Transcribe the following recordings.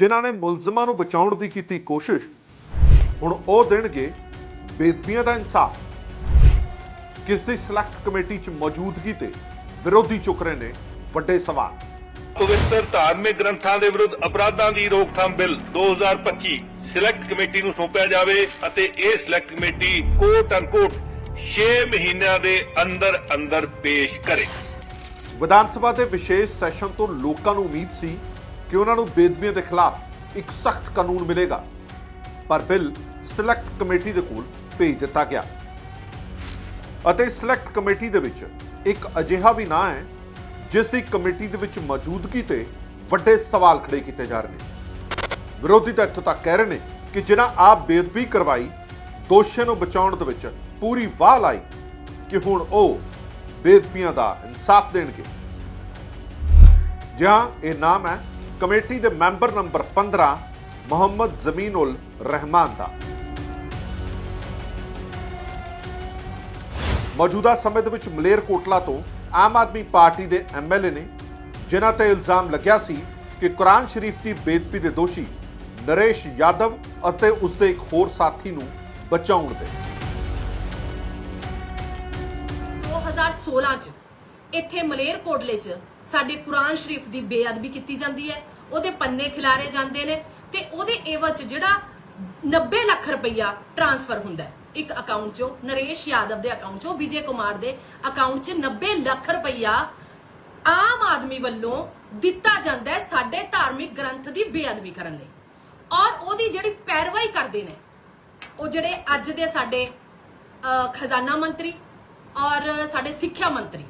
ਜਿਨ੍ਹਾਂ ਨੇ ਮੁਲਜ਼ਮਾਂ ਨੂੰ ਬਚਾਉਣ ਦੀ ਕੀਤੀ ਕੋਸ਼ਿਸ਼ ਹੁਣ ਉਹ ਦੇਣਗੇ ਬੇਦਬੀਆਂ ਦਾ ਇਨਸਾਫ। ਕਿਸ ਦੀ ਸਿਲੈਕਟ ਕਮੇਟੀ 'ਚ ਮੌਜੂਦਗੀ ਤੇ ਵਿਰੋਧੀ ਚੁੱਕ ਰਹੇ ਨੇ ਵੱਡੇ ਸਵਾਲ। ਪਵਿੱਤਰ ਧਾਰਮਿਕ ਗ੍ਰੰਥਾਂ ਦੇ ਵਿਰੁੱਧ ਅਪਰਾਧਾਂ ਦੀ ਰੋਕਥਾਮ ਬਿੱਲ 2025 ਸਿਲੈਕਟ ਕਮੇਟੀ ਨੂੰ ਸੌਂਪਿਆ ਜਾਵੇ ਅਤੇ ਇਹ ਸਿਲੈਕਟ ਕਮੇਟੀ ਕੋਟ ਅਨਕੋਟ 6 ਮਹੀਨਿਆਂ ਦੇ ਅੰਦਰ ਅੰਦਰ ਪੇਸ਼ ਕਰੇ। ਵਿਧਾਨ ਸਭਾ ਦੇ ਵਿਸ਼ੇਸ਼ ਸੈਸ਼ਨ ਤੋਂ ਲੋਕਾਂ ਨੂੰ ਉਮੀਦ ਸੀ ਕਿ ਉਹਨਾਂ ਨੂੰ ਬੇਦਬੀਆਂ ਦੇ ਖਿਲਾਫ ਇੱਕ ਸਖਤ ਕਾਨੂੰਨ ਮਿਲੇਗਾ। ਪਰ ਬਿੱਲ ਸਿਲੈਕਟ ਕਮੇਟੀ ਦੇ ਕੋਲ ਭੇਜ ਦਿੱਤਾ ਗਿਆ। ਅਤੇ ਸਿਲੈਕਟ ਕਮੇਟੀ ਦੇ ਵਿੱਚ ਇੱਕ ਅਜਿਹਾ ਵੀ ਨਾਂ ਹੈ, ਜਿਸ ਦੀ ਕਮੇਟੀ ਦੇ ਵਿੱਚ ਮੌਜੂਦਗੀ ਤੇ ਵੱਡੇ ਸਵਾਲ ਖੜੇ ਕੀਤੇ ਜਾ ਰਹੇ ਨੇ। ਵਿਰੋਧੀ ਤਾਂ ਇੱਥੋਂ ਤੱਕ ਕਹਿ ਰਹੇ ਨੇ ਕਿ ਜਿਨ੍ਹਾਂ ਆਪ ਬੇਦਬੀ ਕਰਵਾਈ, ਦੋਸ਼ੀਆਂ ਨੂੰ ਬਚਾਉਣ ਦੇ ਵਿੱਚ ਪੂਰੀ ਵਾਹ ਲਾਈ, ਕਿ ਹੁਣ ਉਹ ਬੇਦਬੀਆਂ ਦਾ ਇਨਸਾਫ ਦੇਣਗੇ। ਜਿਹਾ ਇਹ ਨਾਮ ਹੈ ਕਮੇਟੀ ਦੇ ਮੈਂਬਰ ਨੰਬਰ 15 ਮੁਹੰਮਦ ਜ਼ਮੀਨੁਲ ਰਹਿਮਾਨ ਦਾ। ਮੌਜੂਦਾ ਸਮੇਂ ਦੇ ਵਿੱਚ ਮਲੇਰ ਕੋਟਲਾ ਤੋਂ ਆਮ ਆਦਮੀ ਪਾਰਟੀ ਦੇ ਐਮਐਲਏ ਨੇ ਜਿਨ੍ਹਾਂ ਤੇ ਇਲਜ਼ਾਮ ਲੱਗਿਆ ਸੀ ਕਿ ਕੁਰਾਨ ਸ਼ਰੀਫ ਦੀ ਬੇਦਬੀ ਦੇ ਦੋਸ਼ੀ ਨਰੇਸ਼ ਯਾਦਵ ਅਤੇ ਉਸਦੇ ਇੱਕ ਹੋਰ ਸਾਥੀ ਨੂੰ ਬਚਾਉਣ ਦੇ। 2016 ਚ ਇੱਥੇ ਮਲੇਰਕੋਟਲੇ ਚ ਸਾਡੇ ਕੁਰਾਨ ਸ਼ਰੀਫ ਦੀ ਬੇਅਦਬੀ ਕੀਤੀ ਜਾਂਦੀ ਹੈ, ਉਹਦੇ ਪੰਨੇ ਖਿਲਾਰੇ ਜਾਂਦੇ ਨੇ ਤੇ ਉਹਦੇ ਏਵਜ ਜਿਹੜਾ 90 ਲੱਖ ਰੁਪਈਆ ਟ੍ਰਾਂਸਫਰ ਹੁੰਦਾ ਹੈ। ਇੱਕ ਅਕਾਊਂਟ 'ਚੋਂ ਨਰੇਸ਼ ਯਾਦਵ ਦੇ ਅਕਾਊਂਟ 'ਚੋਂ, ਵਿਜੇ ਕੁਮਾਰ ਦੇ ਅਕਾਊਂਟ 'ਚ 90 ਲੱਖ ਰੁਪਈਆ ਆਮ ਆਦਮੀ ਵੱਲੋਂ ਦਿੱਤਾ ਜਾਂਦਾ ਹੈ ਸਾਡੇ ਧਾਰਮਿਕ ਗ੍ਰੰਥ ਦੀ ਬੇਅਦਬੀ ਕਰਨ ਲਈ। ਔਰ ਉਹਦੀ ਜਿਹੜੀ ਪੈਰਵਾਈ ਕਰਦੇ ਨੇ, ਉਹ ਜਿਹੜੇ ਅੱਜ ਦੇ ਸਾਡੇ ਖਜ਼ਾਨਾ ਮੰਤਰੀ ਔਰ ਸਾਡੇ ਸਿੱਖਿਆ ਮੰਤਰੀ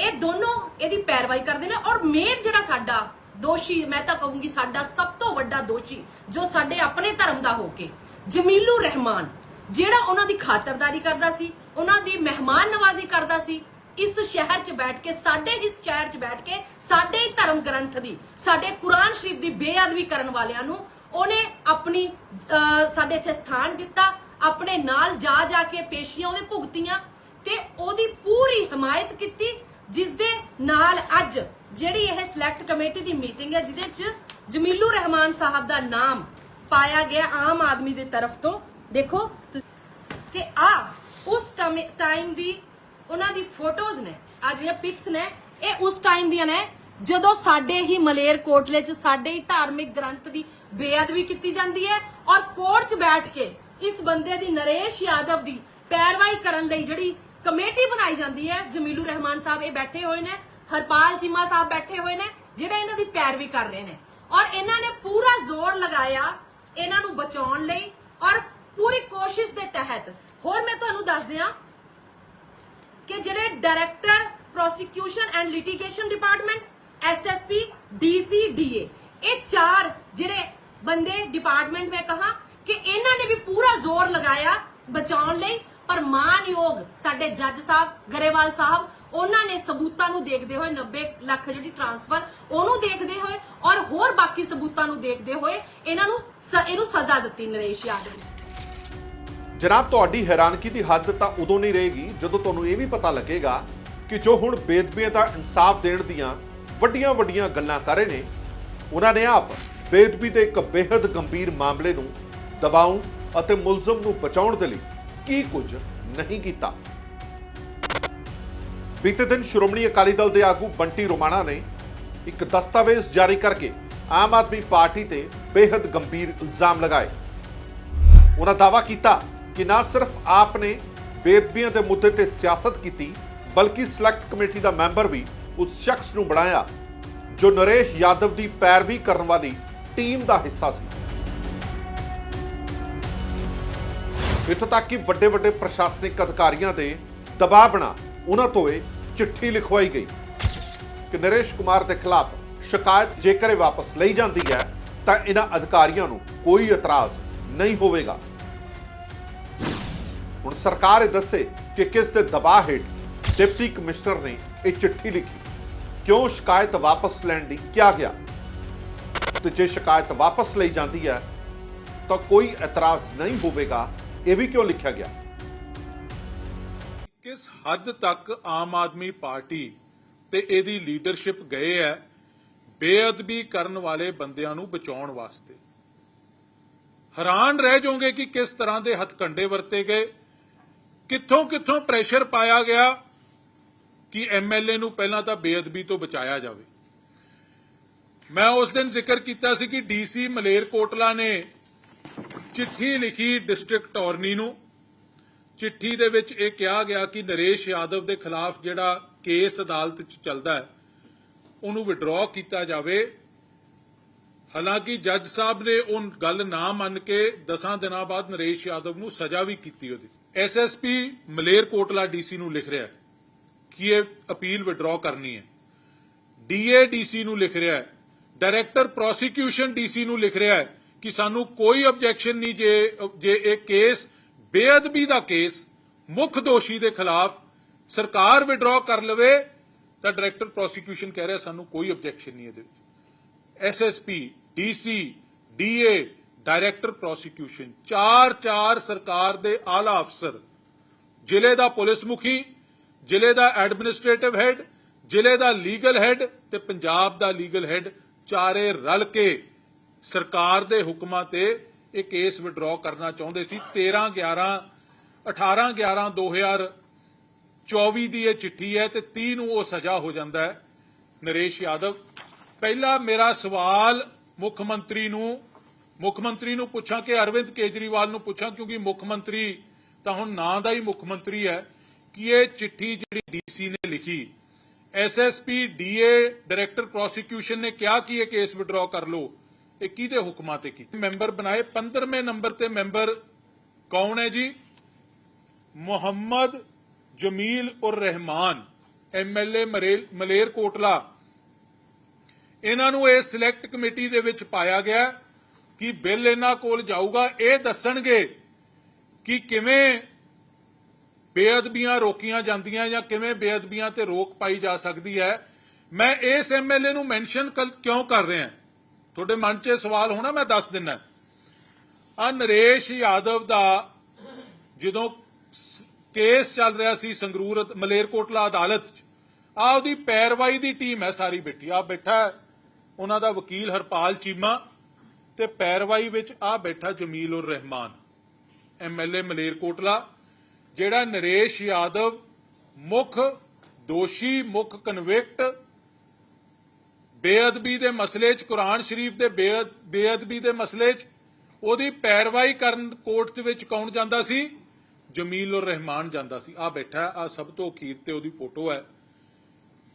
ਇਹ ਦੋਨੋਂ ਇਹਦੀ ਪੈਰਵਾਈ ਕਰਦੇ ਨੇ ਔਰ ਮੇਨ ਜਿਹੜਾ ਸਾਡਾ ਦੋਸ਼ੀ ਮੈਂ ਤਾਂ ਕਹੂੰਗੀ ਸਾਡਾ ਸਭ ਤੋਂ ਵੱਡਾ ਦੋਸ਼ੀ ਜੋ ਸਾਡੇ ਆਪਣੇ ਧਰਮ ਦਾ ਹੋ ਕੇ ਜਮੀਲੂ ਰਹਿਮਾਨ ਜਿਹੜਾ ਉਹਨਾਂ ਦੀ ਖਾਤਰਦਾਰੀ ਕਰਦਾ ਸੀ ਉਹਨਾਂ ਦੀ ਮਹਿਮਾਨ ਨਵਾਜ਼ੀ ਕਰਦਾ ਸੀ ਇਸ ਸ਼ਹਿਰ 'ਚ ਬੈਠ ਕੇ ਸਾਡੇ ਇਸ ਸ਼ਹਿਰ 'ਚ ਬੈਠ ਕੇ ਸਾਡੇ ਹੀ ਧਰਮ ਗ੍ਰੰਥ ਦੀ ਸਾਡੇ ਕੁਰਾਨ ਸ਼ਰੀਫ ਦੀ ਬੇਅਦਬੀ ਕਰਨ ਵਾਲਿਆਂ ਨੂੰ ਉਹਨੇ ਆਪਣੀ ਅਹ, ਸਾਡੇ ਇੱਥੇ ਸਥਾਨ ਦਿੱਤਾ ਆਪਣੇ ਨਾਲ ਜਾ ਜਾ ਕੇ ਪੇਸ਼ੀਆਂ ਉਹਦੇ ਭੁਗਤੀਆਂ ਤੇ ਉਹਦੀ ਪੂਰੀ ਹਮਾਇਤ ਕੀਤੀ ਜਿਸ ਦੇ ਨਾਲ ਅੱਜ ਜਿਹੜੀ ਇਹ ਸਿਲੈਕਟ ਕਮੇਟੀ ਦੀ ਮੀਟਿੰਗ ਹੈ, ਜਿਹਦੇ 'ਚ ਜਮੀਲੂ ਰਹਿਮਾਨ ਸਾਹਿਬ ਦਾ ਨਾਮ ਪਾਇਆ ਗਿਆ ਆਮ ਆਦਮੀ ਦੇ ਤਰਫ ਤੋਂ। ਦੇਖੋ ਕਿ ਆ, ਉਸ ਟਾਈਮ ਦੀ ਉਹਨਾਂ ਦੀ ਫੋਟੋਜ਼ ਨੇ, ਆ ਜਿਹੜੀਆਂ ਪਿਕਸ ਨੇ, ਇਹ ਉਸ ਟਾਈਮ ਦੀਆਂ ਨੇ, ਜਦੋਂ ਸਾਡੇ ਹੀ ਮਲੇਰ ਕੋਟਲੇ 'ਚ, ਸਾਡੇ ਹੀ ਧਾਰਮਿਕ ਗ੍ਰੰਥ ਦੀ ਬੇਅਦਬੀ ਕੀਤੀ ਜਾਂਦੀ ਹੈ ਔਰ ਕੋਰਟ 'ਚ ਬੈਠ ਕੇ ਇਸ ਬੰਦੇ ਦੀ ਨਰੇਸ਼ ਯਾਦਵ ਦੀ ਪੈਰਵਾਈ ਕਰਨ ਲਈ ਜਿਹੜੀ ਕਮੇਟੀ ਬਣਾਈ ਜਾਂਦੀ ਹੈ। ਜਮੀਲੂ ਰਹਿਮਾਨ ਸਾਹਿਬ ਇਹ ਬੈਠੇ ਹੋਏ ਨੇ, ਹਰਪਾਲ ਚੀਮਾ ਸਾਹਿਬ ਬੈਠੇ ਹੋਏ ਨੇ, ਜਿਹੜੇ ਇਹਨਾਂ ਦੀ ਪੈਰਵੀ ਕਰ ਰਹੇ ਨੇ। ਔਰ ਇਹਨਾਂ ਨੇ ਪੂਰਾ ਜ਼ੋਰ ਲਗਾਇਆ ਇਹਨਾਂ ਨੂੰ ਬਚਾਉਣ ਲਈ ਔਰ ਪੂਰੀ ਕੋਸ਼ਿਸ਼ ਦੇ ਤਹਿਤ। ਹੋਰ ਮੈਂ ਤੁਹਾਨੂੰ ਦੱਸ ਦਿਆਂ ਕਿ ਜਿਹੜੇ director, prosecution and litigation department SSP DC DA ਇਹ ਚਾਰ ਜਿਹੜੇ ਬੰਦੇ ਡਿਪਾਰਟਮੈਂਟ ਮੈਂ ਕਹਾ ਕਿ ਇਹਨਾਂ ਨੇ ਵੀ ਪੂਰਾ ਜ਼ੋਰ ਲਗਾਇਆ ਬਚਾਉਣ ਲਈ ਪਰ ਮਾਨਯੋਗ ਸਾਡੇ ਜੱਜ ਸਾਹਿਬ, ਗਰੇਵਾਲ ਸਾਹਿਬ, ਉਹਨਾਂ ਨੇ ਸਬੂਤਾਂ ਨੂੰ ਦੇਖਦੇ ਹੋਏ 90 ਲੱਖ ਜਿਹੜੀ ਟ੍ਰਾਂਸਫਰ ਉਹਨੂੰ ਦੇਖਦੇ ਹੋਏ ਔਰ ਹੋਰ ਬਾਕੀ ਸਬੂਤਾਂ ਨੂੰ ਦੇਖਦੇ ਹੋਏ ਇਹਨਾਂ ਨੂੰ ਇਹਨੂੰ ਸਜ਼ਾ ਦਿੱਤੀ ਨਰੇਸ਼ ਯਾਦਵ ਜਨਾਬ, ਤੁਹਾਡੀ ਹੈਰਾਨਗੀ ਦੀ ਹੱਦ ਤਾਂ ਉਦੋਂ ਨਹੀਂ ਰਹੇਗੀ ਜਦੋਂ ਤੁਹਾਨੂੰ ਇਹ ਵੀ ਪਤਾ ਲੱਗੇਗਾ ਕਿ ਜੋ ਹੁਣ ਬੇਦਬੀਆਂ ਦਾ ਇਨਸਾਫ ਦੇਣ ਦੀਆਂ ਵੱਡੀਆਂ ਵੱਡੀਆਂ ਗੱਲਾਂ ਕਰ ਰਹੇ ਨੇ, ਉਹਨਾਂ ਨੇ ਆਪ ਬੇਦਬੀ ਦੇ ਇੱਕ ਬੇहद ਗੰਭੀਰ ਮਾਮਲੇ ਨੂੰ ਦਬਾਉਣ ਅਤੇ ਮੁਲਜ਼ਮ ਨੂੰ ਬਚਾਉਣ ਦੇ ਲਈ ਕੀ ਕੁਝ ਨਹੀਂ ਕੀਤਾ। ਬੀਤੇ ਦਿਨ ਸ਼੍ਰੋਮਣੀ ਅਕਾਲੀ ਦਲ ਦੇ ਆਗੂ ਬੰਟੀ ਰੋਮਾਣਾ ਨੇ ਇੱਕ ਦਸਤਾਵੇਜ਼ ਜਾਰੀ ਕਰਕੇ ਆਮ ਆਦਮੀ ਪਾਰਟੀ ਤੇ ਬੇहद ਗੰਭੀਰ ਇਲਜ਼ਾਮ ਲਗਾਏ। ਉਹਨਾਂ ਦਾਵਾ ਕੀਤਾ ਕਿ ਨਾ ਸਿਰਫ ਆਪ ਨੇ ਬੇਦਬੀਆਂ ਦੇ ਮੁੱਦੇ ਤੇ ਸਿਆਸਤ ਕੀਤੀ, ਬਲਕਿ ਸਿਲੈਕਟ ਕਮੇਟੀ ਦਾ ਮੈਂਬਰ ਵੀ ਉਸ ਸ਼ਖਸ ਨੂੰ ਬਣਾਇਆ, ਜੋ ਨਰੇਸ਼ ਯਾਦਵ ਦੀ ਪੈਰਵੀ ਕਰਨ ਵਾਲੀ ਟੀਮ ਦਾ ਹਿੱਸਾ ਸੀ। ਇੱਥੋਂ ਤੱਕ ਕਿ ਵੱਡੇ ਵੱਡੇ ਪ੍ਰਸ਼ਾਸਨਿਕ ਅਧਿਕਾਰੀਆਂ ਦੇ ਦਬਾਅ ਬਣਾ ਉਹਨਾਂ ਤੋਂ ਇਹ ਚਿੱਠੀ ਲਿਖਵਾਈ ਗਈ ਕਿ ਨਰੇਸ਼ ਕੁਮਾਰ ਦੇ ਖਿਲਾਫ ਸ਼ਿਕਾਇਤ ਜੇਕਰ ਇਹ ਵਾਪਸ ਲਈ ਜਾਂਦੀ ਹੈ, ਤਾਂ ਇਹਨਾਂ ਅਧਿਕਾਰੀਆਂ ਨੂੰ ਕੋਈ ਇਤਰਾਜ਼ ਨਹੀਂ ਹੋਵੇਗਾ। ਹੁਣ ਸਰਕਾਰ ਇਹ ਦੱਸੇ ਕਿ ਕਿਸ ਦੇ ਦਬਾਅ ਹੇਠ ਡਿਪਟੀ ਕਮਿਸ਼ਨਰ ਨੇ ਇਹ ਚਿੱਠੀ ਲਿਖੀ। ਕਿਉਂ ਸ਼ਿਕਾਇਤ ਵਾਪਸ ਲੈਣ ਲਈ ਕਿਹਾ ਗਿਆ? ਤੇ ਜੇ ਸ਼ਿਕਾਇਤ ਵਾਪਸ ਲਈ ਜਾਂਦੀ ਹੈ, ਤਾਂ ਕੋਈ ਇਤਰਾਜ਼ ਨਹੀਂ ਹੋਵੇਗਾ ਇਹ ਵੀ ਕਿਉਂ ਲਿਖਿਆ ਗਿਆ? ਕਿਸ ਹੱਦ ਤੱਕ ਆਮ ਆਦਮੀ ਪਾਰਟੀ ਤੇ ਇਹਦੀ ਲੀਡਰਸ਼ਿਪ ਗਏ ਹੈ, ਬੇਅਦਬੀ ਕਰਨ ਵਾਲੇ ਬੰਦਿਆਂ ਨੂੰ ਬਚਾਉਣ ਵਾਸਤੇ? ਹੈਰਾਨ ਰਹਿ ਜਾਓਗੇ ਕਿ ਕਿਸ ਤਰ੍ਹਾਂ ਦੇ ਹੱਥਕੰਡੇ ਵਰਤੇ ਗਏ? ਕਿੱਥੋਂ ਕਿੱਥੋਂ ਪ੍ਰੈਸ਼ਰ ਪਾਇਆ ਗਿਆ ਕਿ ਐਮਐਲਏ ਨੂੰ ਪਹਿਲਾਂ ਤਾਂ ਬੇਅਦਬੀ ਤੋਂ ਬਚਾਇਆ ਜਾਵੇ? ਮੈਂ ਉਸ ਦਿਨ ਜ਼ਿਕਰ ਕੀਤਾ ਸੀ ਕਿ ਡੀਸੀ ਮਲੇਰਕੋਟਲਾ ਨੇ ਚਿੱਠੀ ਲਿਖੀ ਡਿਸਟ੍ਰਿਕਟ ਅਟਾਰਨੀ ਨੂੰ। ਚਿੱਠੀ ਦੇ ਵਿੱਚ ਇਹ ਕਿਹਾ ਗਿਆ ਕਿ ਨਰੇਸ਼ ਯਾਦਵ ਦੇ ਖਿਲਾਫ ਜਿਹੜਾ ਕੇਸ ਅਦਾਲਤ 'ਚ ਚੱਲਦਾ ਹੈ, ਉਹਨੂੰ ਵਿਡਰਾਅ ਕੀਤਾ ਜਾਵੇ। ਹਾਲਾਂਕਿ ਜੱਜ ਸਾਹਿਬ ਨੇ ਉਹ ਗੱਲ ਨਾ ਮੰਨ ਕੇ 10 ਦਿਨਾਂ ਬਾਅਦ ਨਰੇਸ਼ ਯਾਦਵ ਨੂੰ ਸਜ਼ਾ ਵੀ ਕੀਤੀ ਉਹਦੀ। ਐਸਐਸਪੀ ਮਲੇਰਕੋਟਲਾ ਡੀਸੀ ਨੂੰ ਲਿਖ ਰਿਹਾ ਹੈ ਕਿ ਇਹ ਅਪੀਲ ਵਿਡਰਾਅ ਕਰਨੀ ਹੈ। ਡੀਏ ਡੀਸੀ ਨੂੰ ਲਿਖ ਰਿਹਾ ਹੈ ਡਾਇਰੈਕਟਰ ਪ੍ਰੋਸੀਕਿਊਸ਼ਨ ਡੀਸੀ ਨੂੰ ਲਿਖ ਰਿਹਾ ਹੈ ਕਿ ਸਾਨੂੰ ਕੋਈ ਆਬਜੈਕਸ਼ਨ ਨਹੀਂ ਜੇ ਜੇ ਇਹ ਕੇਸ ਬੇਅਦਬੀ ਦਾ ਕੇਸ ਮੁੱਖ ਦੋਸ਼ੀ ਦੇ ਖਿਲਾਫ ਸਰਕਾਰ ਵਿਡਰਾਅ ਕਰ ਲਵੇ, ਤਾਂ ਡਾਇਰੈਕਟਰ ਪ੍ਰੋਸੀਕਿਊਸ਼ਨ ਕਹਿ ਰਿਹਾ ਸਾਨੂੰ ਕੋਈ ਆਬਜੈਕਸ਼ਨ ਨਹੀਂ ਇਹਦੇ ਵਿੱਚ। SSP DC DA director prosecution ਚਾਰ ਚਾਰ ਸਰਕਾਰ ਦੇ ਆਲਾ ਅਫਸਰ, ਜ਼ਿਲ੍ਹੇ ਦਾ ਪੁਲਿਸ ਮੁਖੀ, ਜ਼ਿਲ੍ਹੇ ਦਾ ਐਡਮਿਨਿਸਟ੍ਰੇਟਿਵ ਹੈੱਡ ਜ਼ਿਲ੍ਹੇ ਦਾ ਲੀਗਲ ਹੈੱਡ ਤੇ ਪੰਜਾਬ ਦਾ ਲੀਗਲ ਹੈੱਡ ਚਾਰੇ ਰਲ ਕੇ ਸਰਕਾਰ ਦੇ ਹੁਕਮਾਂ ਤੇ ਇਹ ਕੇਸ ਵਿਡਰਾਅ ਕਰਨਾ ਚਾਹੁੰਦੇ ਸੀ। 13 11 18 11 2024 ਦੀ ਇਹ ਚਿੱਠੀ ਹੈ ਤੇ 30 ਨੂੰ ਉਹ ਸਜ਼ਾ ਹੋ ਜਾਂਦਾ ਹੈ। ਨਰੇਸ਼ ਯਾਦਵ, ਪਹਿਲਾ ਮੇਰਾ ਸਵਾਲ ਮੁੱਖ ਮੰਤਰੀ ਨੂੰ, ਮੁੱਖ ਮੰਤਰੀ ਨੂੰ ਪੁੱਛਾਂ ਕਿ ਅਰਵਿੰਦ ਕੇਜਰੀਵਾਲ ਨੂੰ ਪੁੱਛਾਂ, ਕਿਉਂਕਿ ਮੁੱਖ ਮੰਤਰੀ ਤਾਂ ਹੁਣ ਨਾਂ ਦਾ ਹੀ ਮੁੱਖ ਮੰਤਰੀ ਹੈ, ਕਿ ਇਹ ਚਿੱਠੀ ਜਿਹੜੀ ਡੀਸੀ ਨੇ ਲਿਖੀ ਐਸਐਸਪੀ ਡੀਏ ਡਾਇਰੈਕਟਰ ਪ੍ਰੋਸੀਕਿਊਸ਼ਨ ਨੇ ਕਿਹਾ ਕਿ ਇਹ ਕੇਸ ਵਿਡਰਾਅ ਕਰ ਲਓ। ਇਹ ਕਿਹਦੇ ਹੁਕਮਾਂ ਤੇ ਕੀਤੀ? ਮੈਂਬਰ ਬਣਾਏ 15ਵੇਂ ਨੰਬਰ ਤੇ ਮੈਂਬਰ ਕੌਣ ਹੈ ਜੀ? ਮੁਹੰਮਦ ਜਮੀਲ ਉਰ ਰਹਿਮਾਨ ਐਮਐਲਏ ਮਲੇਰ ਕੋਟਲਾ ਇਹਨਾਂ ਨੂੰ ਇਹ ਸਿਲੈਕਟ ਕਮੇਟੀ ਦੇ ਵਿੱਚ ਪਾਇਆ ਗਿਆ ਕਿ ਬਿੱਲ ਇਹਨਾਂ ਕੋਲ ਜਾਊਗਾ। ਇਹ ਦੱਸਣਗੇ ਕਿ ਕਿਵੇਂ ਬੇਅਦਬੀਆਂ ਰੋਕੀਆਂ ਜਾਂਦੀਆਂ ਜਾਂ ਕਿਵੇਂ ਬੇਅਦਬੀਆਂ ਤੇ ਰੋਕ ਪਾਈ ਜਾ ਸਕਦੀ ਹੈ। ਮੈਂ ਇਸ ਐਮਐਲਏ ਨੂੰ ਮੈਂਸ਼ਨ ਕਿਉਂ ਕਰ ਰਿਹਾ? ਤੁਹਾਡੇ ਮਨ 'ਚ ਇਹ ਸਵਾਲ ਹੋਣਾ, ਮੈਂ ਦੱਸ ਦਿੰਨਾ ਆ ਨਰੇਸ਼ ਯਾਦਵ ਦਾ ਜਦੋਂ ਕੇਸ ਚੱਲ ਰਿਹਾ ਸੀ ਸੰਗਰੂਰ ਮਲੇਰਕੋਟਲਾ ਅਦਾਲਤ 'ਚ ਆ ਉਹਦੀ ਪੈਰਵਾਈ ਦੀ ਟੀਮ ਹੈ ਸਾਰੀ ਬੈਠੀ ਆ ਬੈਠਾ ਹੈ, ਉਹਨਾਂ ਦਾ ਵਕੀਲ ਹਰਪਾਲ ਚੀਮਾ ਤੇ ਪੈਰਵਾਈ ਵਿੱਚ ਆ ਬੈਠਾ ਜਮੀਲ ਉਰ ਰਹਿਮਾਨ ਐਮਐਲਏ ਮਲੇਰਕੋਟਲਾ, ਜਿਹੜਾ ਨਰੇਸ਼ ਯਾਦਵ ਮੁੱਖ ਦੋਸ਼ੀ, ਮੁੱਖ ਕਨਵਿਕਟ ਬੇਅਦਬੀ ਦੇ ਮਸਲੇ 'ਚ ਕੁਰਾਨ ਸ਼ਰੀਫ ਦੇ ਬੇਅਦਬੀ ਦੇ ਮਸਲੇ 'ਚ ਉਹਦੀ ਪੈਰਵਾਈ ਕਰਨ ਕੋਰਟ ਦੇ ਵਿੱਚ ਕੌਣ ਜਾਂਦਾ ਸੀ? ਜਮੀਲ ਉਰ ਰਹਿਮਾਨ ਜਾਂਦਾ ਸੀ। ਆ ਬੈਠਾ ਆ ਸਭ ਤੋਂ ਅਖੀਰ ਤੇ ਉਹਦੀ ਫੋਟੋ ਹੈ।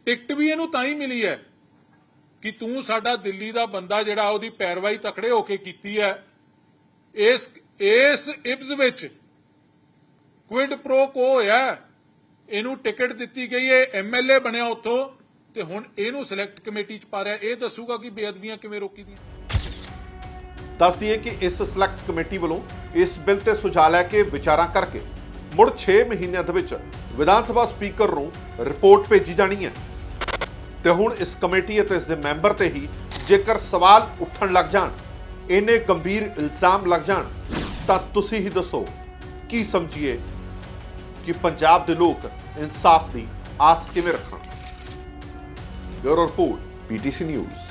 ਟਿਕਟ ਵੀ ਇਹਨੂੰ ਤਾਂ ਹੀ ਮਿਲੀ ਹੈ ਕਿ ਤੂੰ ਸਾਡਾ ਦਿੱਲੀ ਦਾ ਬੰਦਾ ਜਿਹੜਾ ਉਹਦੀ ਪੈਰਵਾਈ ਤਕੜੇ ਹੋ ਕੇ ਕੀਤੀ ਹੈ। ਇਸ ਇਸ ਇਬਜ਼ ਵਿੱਚ ਕੁਇਡ ਪ੍ਰੋ ਕੋ ਹੋਇਆ। ਇਹਨੂੰ ਟਿਕਟ ਦਿੱਤੀ ਗਈ ਹੈ ਐਮਐਲਏ ਬਣਿਆ ਉਥੋਂ। ਤੇ ਹੁਣ ਇਹਨੂੰ ਸਿਲੈਕਟ ਕਮੇਟੀ ਚ ਪਾ ਰਿਹਾ, ਇਹ ਦੱਸੂਗਾ ਕਿ ਬੇਅਦਬੀਆਂ ਕਿਵੇਂ ਰੋਕੀ ਦੀਆਂ ਦੱਸ ਦਈਏ ਕਿ ਇਸ ਸਿਲੈਕਟ ਕਮੇਟੀ ਵੱਲੋਂ ਇਸ ਬਿੱਲ ਤੇ ਸੁਝਾਅ ਲੈ ਕੇ ਵਿਚਾਰਾਂ ਕਰਕੇ ਮੁੜ 6 ਮਹੀਨਿਆਂ ਦੇ ਵਿੱਚ ਵਿਧਾਨ ਸਭਾ ਸਪੀਕਰ ਨੂੰ ਰਿਪੋਰਟ ਭੇਜੀ ਜਾਣੀ ਹੈ। ਤੇ ਹੁਣ ਇਸ ਕਮੇਟੀ ਅਤੇ ਇਸ ਦੇ ਮੈਂਬਰ ਤੇ ਹੀ ਜੇਕਰ ਸਵਾਲ ਉੱਠਣ ਲੱਗ ਜਾਣ, ਇੰਨੇ ਗੰਭੀਰ ਇਲਜ਼ਾਮ ਲੱਗ ਜਾਣ, ਤਾਂ ਤੁਸੀਂ ਹੀ ਦੱਸੋ, ਕੀ ਸਮਝੀਏ ਕਿ ਪੰਜਾਬ ਦੇ ਲੋਕ ਇਨਸਾਫ ਦੀ ਆਸ ਕਿਵੇਂ ਰੱਖਣ? Burger or food, PTC News.